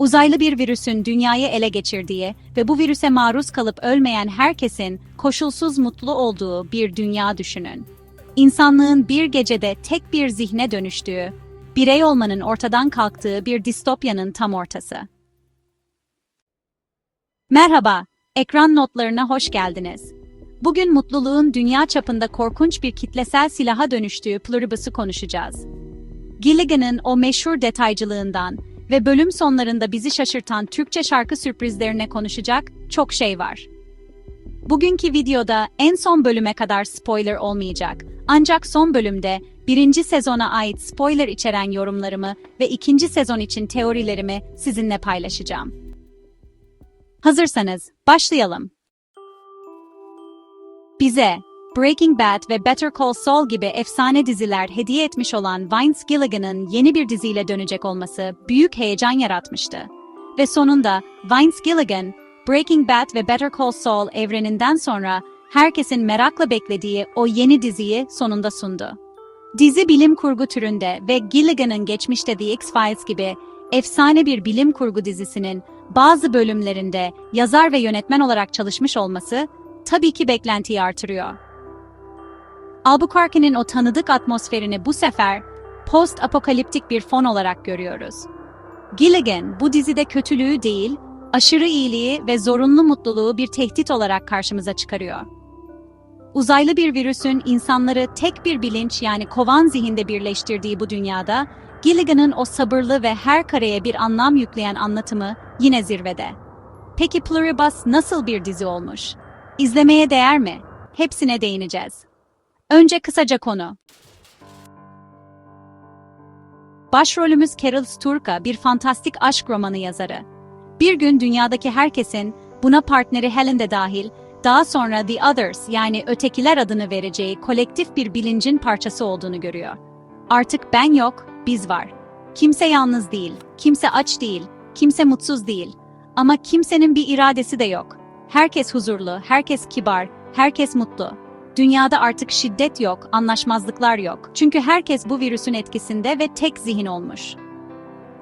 Uzaylı bir virüsün dünyayı ele geçirdiği ve bu virüse maruz kalıp ölmeyen herkesin koşulsuz mutlu olduğu bir dünya düşünün. İnsanlığın bir gecede tek bir zihne dönüştüğü, birey olmanın ortadan kalktığı bir distopyanın tam ortası. Merhaba, ekran notlarına hoş geldiniz. Bugün mutluluğun dünya çapında korkunç bir kitlesel silaha dönüştüğü Pluribus'u konuşacağız. Gilligan'ın o meşhur detaycılığından ve bölüm sonlarında bizi şaşırtan Türkçe şarkı sürprizlerine konuşacak çok şey var. Bugünkü videoda en son bölüme kadar spoiler olmayacak. Ancak son bölümde birinci sezona ait spoiler içeren yorumlarımı ve ikinci sezon için teorilerimi sizinle paylaşacağım. Hazırsanız başlayalım. Bize Breaking Bad ve Better Call Saul gibi efsane diziler hediye etmiş olan Vince Gilligan'ın yeni bir diziyle dönecek olması büyük heyecan yaratmıştı. Ve sonunda Vince Gilligan, Breaking Bad ve Better Call Saul evreninden sonra herkesin merakla beklediği o yeni diziyi sonunda sundu. Dizi bilim kurgu türünde ve Gilligan'ın geçmişte The X-Files gibi efsane bir bilim kurgu dizisinin bazı bölümlerinde yazar ve yönetmen olarak çalışmış olması tabii ki beklentiyi artırıyor. Albuquerque'nin o tanıdık atmosferini bu sefer post-apokaliptik bir fon olarak görüyoruz. Gilligan bu dizide kötülüğü değil, aşırı iyiliği ve zorunlu mutluluğu bir tehdit olarak karşımıza çıkarıyor. Uzaylı bir virüsün insanları tek bir bilinç yani kovan zihinde birleştirdiği bu dünyada, Gilligan'ın o sabırlı ve her kareye bir anlam yükleyen anlatımı yine zirvede. Peki Pluribus nasıl bir dizi olmuş? İzlemeye değer mi? Hepsine değineceğiz. Önce kısaca konu. Başrolümüz Carol Sturka bir fantastik aşk romanı yazarı. Bir gün dünyadaki herkesin, buna partneri Helen de dahil, daha sonra The Others yani ötekiler adını vereceği kolektif bir bilincin parçası olduğunu görüyor. Artık ben yok, biz var. Kimse yalnız değil, kimse aç değil, kimse mutsuz değil. Ama kimsenin bir iradesi de yok. Herkes huzurlu, herkes kibar, herkes mutlu. Dünyada artık şiddet yok, anlaşmazlıklar yok. Çünkü herkes bu virüsün etkisinde ve tek zihin olmuş.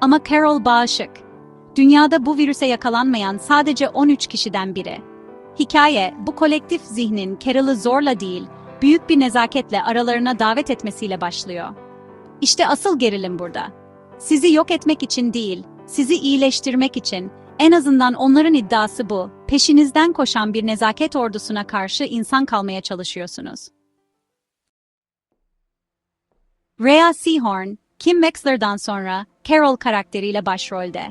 Ama Carol bağışık. Dünyada bu virüse yakalanmayan sadece 13 kişiden biri. Hikaye, bu kolektif zihnin Carol'ı zorla değil, büyük bir nezaketle aralarına davet etmesiyle başlıyor. İşte asıl gerilim burada. Sizi yok etmek için değil, sizi iyileştirmek için, en azından onların iddiası bu. Peşinizden koşan bir nezaket ordusuna karşı insan kalmaya çalışıyorsunuz. Rhea Seahorn, Kim Wexler'dan sonra Carol karakteriyle başrolde.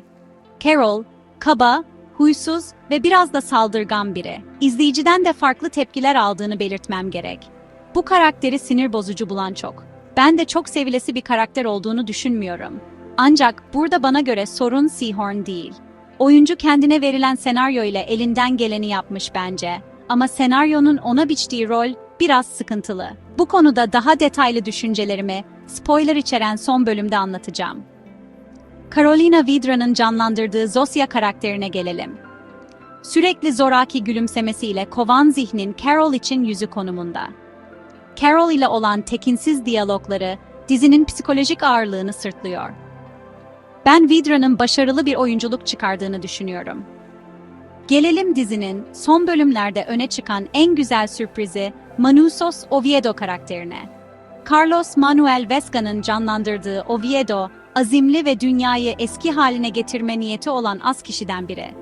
Carol, kaba, huysuz ve biraz da saldırgan biri. İzleyiciden de farklı tepkiler aldığını belirtmem gerek. Bu karakteri sinir bozucu bulan çok. Ben de çok sevilesi bir karakter olduğunu düşünmüyorum. Ancak burada bana göre sorun Seahorn değil. Oyuncu kendine verilen senaryo ile elinden geleni yapmış bence. Ama senaryonun ona biçtiği rol biraz sıkıntılı. Bu konuda daha detaylı düşüncelerimi spoiler içeren son bölümde anlatacağım. Carolina Vidra'nın canlandırdığı Zosya karakterine gelelim. Sürekli zoraki gülümsemesiyle kovan zihnin Carol için yüzü konumunda. Carol ile olan tekinsiz diyalogları dizinin psikolojik ağırlığını sırtlıyor. Ben Vidra'nın başarılı bir oyunculuk çıkardığını düşünüyorum. Gelelim dizinin son bölümlerde öne çıkan en güzel sürprizi Manusos Oviedo karakterine. Carlos Manuel Vesca'nın canlandırdığı Oviedo, azimli ve dünyayı eski haline getirme niyeti olan az kişiden biri.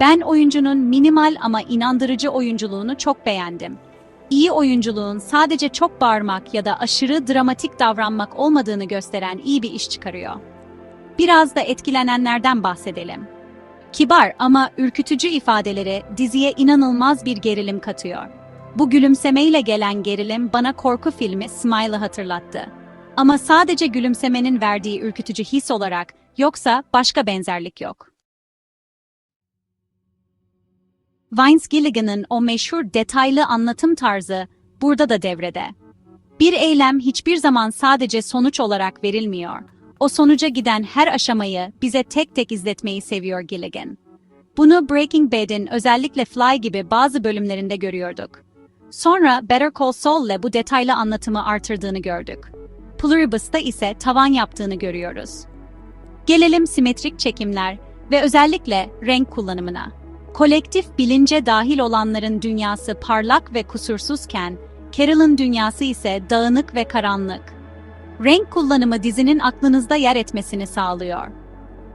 Ben oyuncunun minimal ama inandırıcı oyunculuğunu çok beğendim. İyi oyunculuğun sadece çok bağırmak ya da aşırı dramatik davranmak olmadığını gösteren iyi bir iş çıkarıyor. Biraz da etkilenenlerden bahsedelim. Kibar ama ürkütücü ifadeleri diziye inanılmaz bir gerilim katıyor. Bu gülümsemeyle gelen gerilim bana korku filmi Smile'ı hatırlattı. Ama sadece gülümsemenin verdiği ürkütücü his olarak yoksa başka benzerlik yok. Vince Gilligan'ın o meşhur detaylı anlatım tarzı burada da devrede. Bir eylem hiçbir zaman sadece sonuç olarak verilmiyor. O sonuca giden her aşamayı bize tek tek izletmeyi seviyor Gilligan. Bunu Breaking Bad'in özellikle Fly gibi bazı bölümlerinde görüyorduk. Sonra Better Call Saul'le bu detaylı anlatımı artırdığını gördük. Pluribus'ta ise tavan yaptığını görüyoruz. Gelelim simetrik çekimler ve özellikle renk kullanımına. Kolektif bilince dahil olanların dünyası parlak ve kusursuzken, Carol'ın dünyası ise dağınık ve karanlık. Renk kullanımı dizinin aklınızda yer etmesini sağlıyor.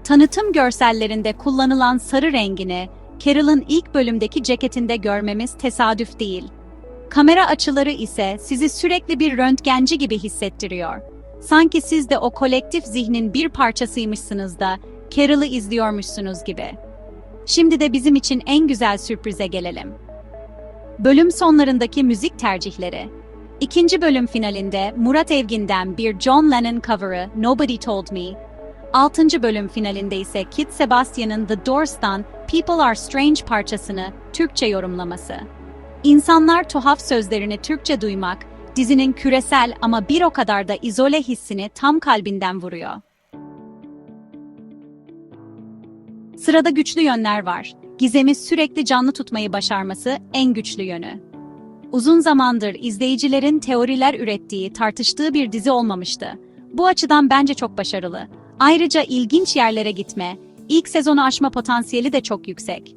Tanıtım görsellerinde kullanılan sarı rengini Carol'ın ilk bölümdeki ceketinde görmemiz tesadüf değil. Kamera açıları ise sizi sürekli bir röntgenci gibi hissettiriyor. Sanki siz de o kolektif zihnin bir parçasıymışsınız da Carol'ı izliyormuşsunuz gibi. Şimdi de bizim için en güzel sürprize gelelim. Bölüm sonlarındaki müzik tercihleri. İkinci bölüm finalinde Murat Evgin'den bir John Lennon cover'ı Nobody Told Me, altıncı bölüm finalinde ise Kit Sebastian'ın The Doors'tan People Are Strange parçasını Türkçe yorumlaması. İnsanlar tuhaf sözlerini Türkçe duymak, dizinin küresel ama bir o kadar da izole hissini tam kalbinden vuruyor. Sırada güçlü yönler var. Gizem'i sürekli canlı tutmayı başarması en güçlü yönü. Uzun zamandır izleyicilerin teoriler ürettiği, tartıştığı bir dizi olmamıştı. Bu açıdan bence çok başarılı. Ayrıca ilginç yerlere gitme, ilk sezonu aşma potansiyeli de çok yüksek.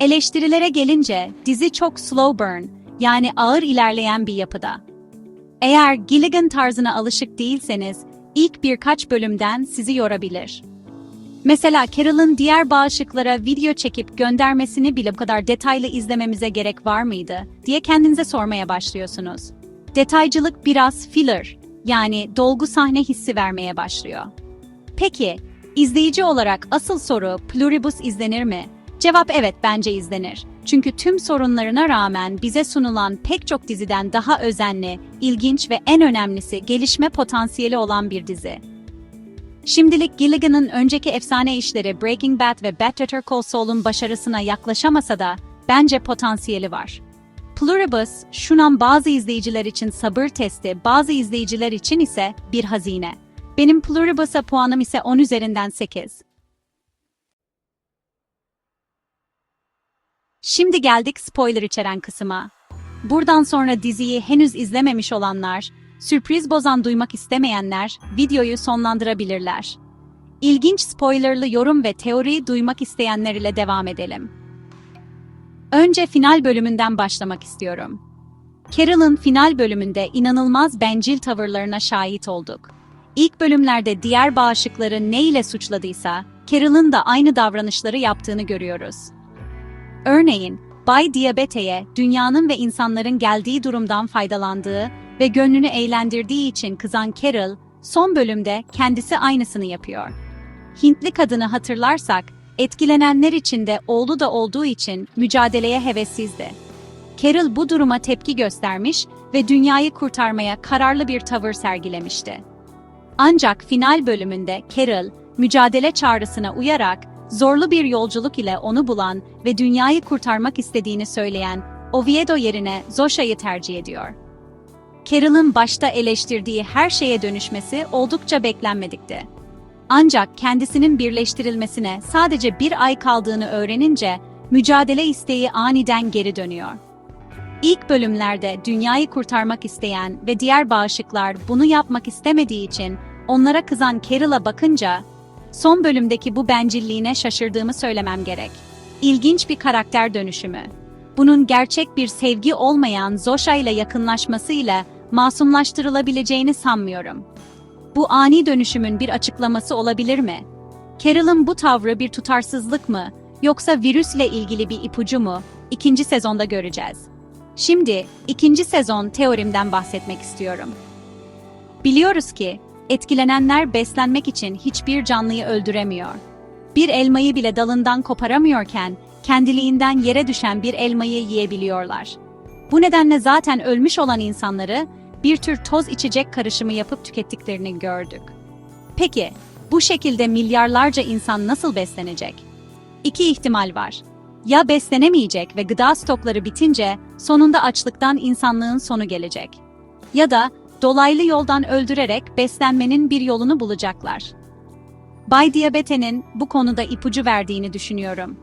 Eleştirilere gelince dizi çok slow burn, yani ağır ilerleyen bir yapıda. Eğer Gilligan tarzına alışık değilseniz, ilk birkaç bölümden sizi yorabilir. Mesela Carol'ın diğer bağışıklara video çekip göndermesini bile bu kadar detaylı izlememize gerek var mıydı diye kendinize sormaya başlıyorsunuz. Detaycılık biraz filler, yani dolgu sahne hissi vermeye başlıyor. Peki, izleyici olarak asıl soru Pluribus izlenir mi? Cevap evet bence izlenir. Çünkü tüm sorunlarına rağmen bize sunulan pek çok diziden daha özenli, ilginç ve en önemlisi gelişme potansiyeli olan bir dizi. Şimdilik Gilligan'ın önceki efsane işleri Breaking Bad ve Better Call Saul'un başarısına yaklaşamasa da bence potansiyeli var. Pluribus, şunan bazı izleyiciler için sabır testi, bazı izleyiciler için ise bir hazine. Benim Pluribus'a puanım ise 10 üzerinden 8. Şimdi geldik spoiler içeren kısma. Buradan sonra diziyi henüz izlememiş olanlar, sürpriz bozan duymak istemeyenler videoyu sonlandırabilirler. İlginç spoilerlı yorum ve teori duymak isteyenler ile devam edelim. Önce final bölümünden başlamak istiyorum. Carol'ın final bölümünde inanılmaz bencil tavırlarına şahit olduk. İlk bölümlerde diğer bağışıkları ne ile suçladıysa, Carol'ın da aynı davranışları yaptığını görüyoruz. Örneğin, Bay Diabete'ye dünyanın ve insanların geldiği durumdan faydalandığı ve gönlünü eğlendirdiği için kızan Carol, son bölümde kendisi aynısını yapıyor. Hintli kadını hatırlarsak, etkilenenler içinde oğlu da olduğu için mücadeleye hevessizdi. Carol bu duruma tepki göstermiş ve dünyayı kurtarmaya kararlı bir tavır sergilemişti. Ancak final bölümünde Carol, mücadele çağrısına uyarak zorlu bir yolculuk ile onu bulan ve dünyayı kurtarmak istediğini söyleyen Oviedo yerine Zosha'yı tercih ediyor. Carol'ın başta eleştirdiği her şeye dönüşmesi oldukça beklenmedikti. Ancak kendisinin birleştirilmesine sadece bir ay kaldığını öğrenince mücadele isteği aniden geri dönüyor. İlk bölümlerde dünyayı kurtarmak isteyen ve diğer bağışıklar bunu yapmak istemediği için onlara kızan Carol'a bakınca son bölümdeki bu bencilliğine şaşırdığımı söylemem gerek. İlginç bir karakter dönüşümü. Bunun gerçek bir sevgi olmayan Zosha ile yakınlaşmasıyla masumlaştırılabileceğini sanmıyorum. Bu ani dönüşümün bir açıklaması olabilir mi? Carol'ın bu tavrı bir tutarsızlık mı, yoksa virüsle ilgili bir ipucu mu? İkinci sezonda göreceğiz. Şimdi ikinci sezon teorimden bahsetmek istiyorum. Biliyoruz ki etkilenenler beslenmek için hiçbir canlıyı öldüremiyor. Bir elmayı bile dalından koparamıyorken kendiliğinden yere düşen bir elmayı yiyebiliyorlar. Bu nedenle zaten ölmüş olan insanları bir tür toz içecek karışımı yapıp tükettiklerini gördük. Peki, bu şekilde milyarlarca insan nasıl beslenecek? İki ihtimal var. Ya beslenemeyecek ve gıda stokları bitince sonunda açlıktan insanlığın sonu gelecek. Ya da dolaylı yoldan öldürerek beslenmenin bir yolunu bulacaklar. Bay Diabete'nin bu konuda ipucu verdiğini düşünüyorum.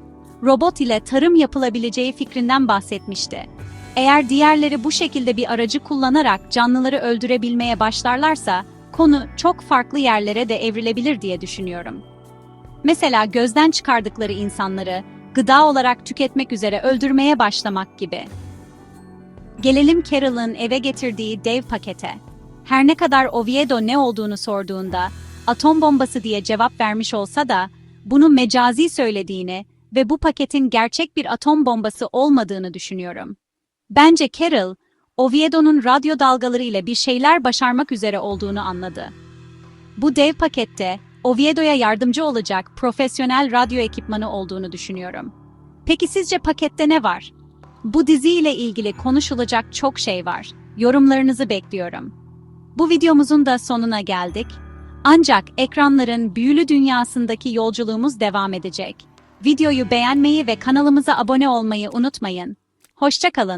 Robot ile tarım yapılabileceği fikrinden bahsetmişti. Eğer diğerleri bu şekilde bir aracı kullanarak canlıları öldürebilmeye başlarlarsa, konu çok farklı yerlere de evrilebilir diye düşünüyorum. Mesela gözden çıkardıkları insanları gıda olarak tüketmek üzere öldürmeye başlamak gibi. Gelelim Carol'ın eve getirdiği dev pakete. Her ne kadar Oviedo ne olduğunu sorduğunda atom bombası diye cevap vermiş olsa da bunu mecazi söylediğini ve bu paketin gerçek bir atom bombası olmadığını düşünüyorum. Bence Carol, Oviedo'nun radyo dalgaları ile bir şeyler başarmak üzere olduğunu anladı. Bu dev pakette Oviedo'ya yardımcı olacak profesyonel radyo ekipmanı olduğunu düşünüyorum. Peki sizce pakette ne var? Bu dizi ile ilgili konuşulacak çok şey var. Yorumlarınızı bekliyorum. Bu videomuzun da sonuna geldik. Ancak ekranların büyülü dünyasındaki yolculuğumuz devam edecek. Videoyu beğenmeyi ve kanalımıza abone olmayı unutmayın. Hoşçakalın.